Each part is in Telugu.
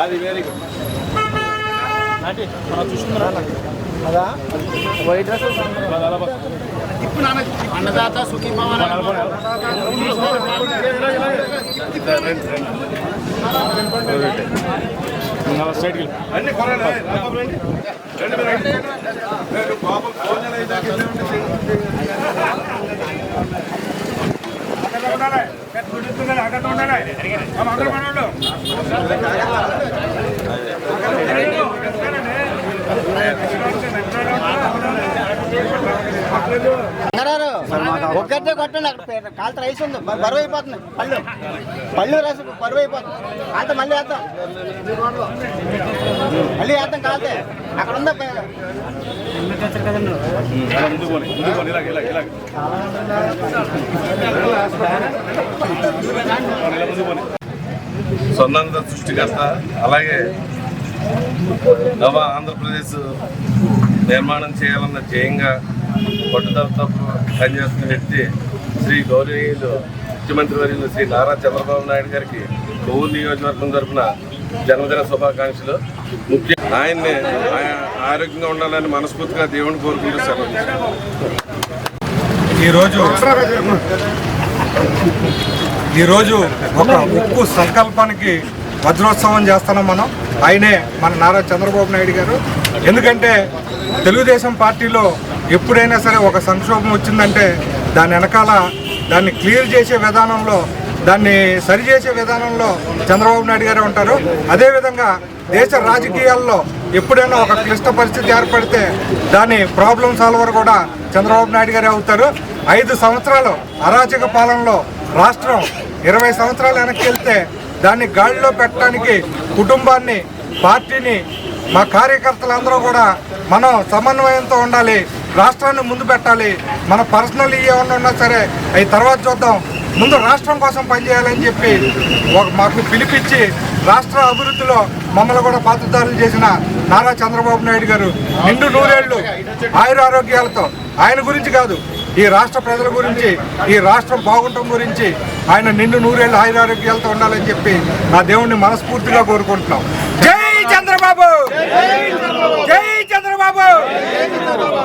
అది వెరీ గుడ్ అన్నదాత సుఖీ స్ట్రైట్కి అన్ని కొనాలి రండి రండి రండి నేను పాపం భోజనం అయ్యాక అక్కడ ఉండాలి. అక్కడ ఉండాలి. ఒక్కటే కొట్టండి అక్కడ కాలుతో రైస్ ఉంది. బరువు అయిపోతుంది. పళ్ళు. పళ్ళు రైస్ బరువు అయిపోతుంది. కాలుతో మళ్ళీ వేద్దాం. మళ్ళీ వేద్దాం కాలితే. అక్కడ ఉందా స్వర్ణాంధ్ర సృష్టికర్త అలాగే నవ ఆంధ్రప్రదేశ్ నిర్మాణం చేయాలన్న ధ్యేయంగా పట్టుదలతో పనిచేస్తున్న వ్యక్తి శ్రీ గౌరవనీయులు ముఖ్యమంత్రి వర్యులు శ్రీ నారా చంద్రబాబు నాయుడు గారికి కొవ్వూరు నియోజకవర్గం తరఫున జన్మదిన శుభాకాంక్షలు. ముఖ్య ఆయన్ని ఆయన ఆరోగ్యంగా ఉండాలని మనస్ఫూర్తిగా దేవుని కోరుకుంటూ సెలవు ఈరోజు ఈరోజు ఒక ఉక్కు సంకల్పానికి వజ్రోత్సవం చేస్తున్నాం మనం. ఆయనే మన నారా చంద్రబాబు నాయుడు గారు. ఎందుకంటే తెలుగుదేశం పార్టీలో ఎప్పుడైనా సరే ఒక సంక్షోభం వచ్చిందంటే దాని వెనకాల దాన్ని క్లియర్ చేసే విధానంలో దాన్ని సరిచేసే విధానంలో చంద్రబాబు నాయుడు గారే ఉంటారు. అదేవిధంగా దేశ రాజకీయాల్లో ఎప్పుడైనా ఒక క్లిష్ట పరిస్థితి ఏర్పడితే దాని ప్రాబ్లం సాల్వర్ కూడా చంద్రబాబు నాయుడు గారే అవుతారు. ఐదు సంవత్సరాలు అరాచక పాలనలో రాష్ట్రం ఇరవై సంవత్సరాలు వెనక్కి వెళ్తే దాన్ని గాడిలో పెట్టడానికి కుటుంబాన్ని పార్టీని మా కార్యకర్తలందరూ కూడా మనం సమన్వయంతో ఉండాలి. రాష్ట్రాన్ని ముందు పెట్టాలి. మన పర్సనల్ ఏమన్నా ఉన్నా సరే అవి తర్వాత చూద్దాం. ముందు రాష్ట్రం కోసం పనిచేయాలని చెప్పి ఒక మాకు పిలిపించి రాష్ట్ర అభివృద్ధిలో మమ్మల్ని కూడా పాత్రదారులు చేసిన నారా చంద్రబాబు నాయుడు గారు నిండు నూరేళ్ళు ఆయుర ఆరోగ్యాలతో. ఆయన గురించి కాదు ఈ రాష్ట్ర ప్రజల గురించి ఈ రాష్ట్రం బాగుండటం గురించి ఆయన నిండు నూరేళ్ళు ఆయుర ఆరోగ్యాలతో ఉండాలని చెప్పి నా దేవుణ్ణి మనస్ఫూర్తిగా కోరుకుంటున్నాం జై చంద్రబాబు జై చంద్రబాబు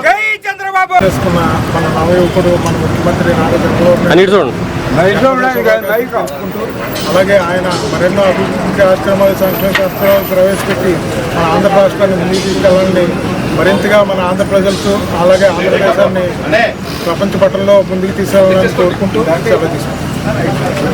జై చంద్రబాబు చేసుకున్న మన నవయువకుడు మన ముఖ్యమంత్రి నారా చంద్రబాబు అలాగే ఆయన మరెన్నో అభివృద్ధి కార్యక్రమాలు సంక్షేమ కార్యక్రమాలు ప్రవేశపెట్టి మన ఆంధ్ర రాష్ట్రాన్ని ముందుకు తీసుకెళ్ళాలని మరింతగా మన ఆంధ్ర ప్రజలతో అలాగే ఆంధ్రదేశాన్ని ప్రపంచ పటంలో ముందుకు తీసుకెళ్ళాలని కోరుకుంటూ సెలవు తీసుకుంటాం